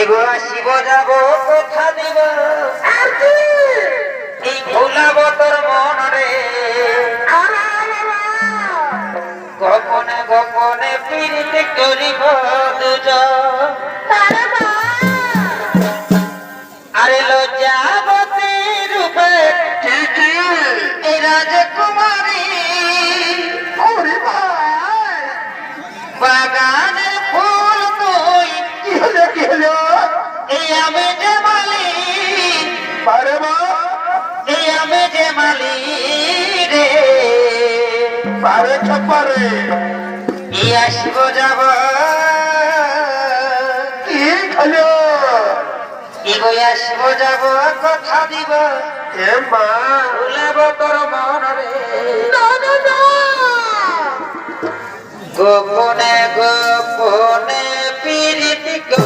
এগো আসিব যাব কথা দিব। এই ভুলাব তোর মনরে। গোপনে গোপনে পীড়িত আমি যে মালি পারে মা। এই আমি যে মালি রে। পারে ছাপারে এই আসিব যাব। কি হলো এগো আসিব যাব কথা দিব। এ মা। ভুলাব তোর মনরে না না না। গোপনে গোপনে পীড়িত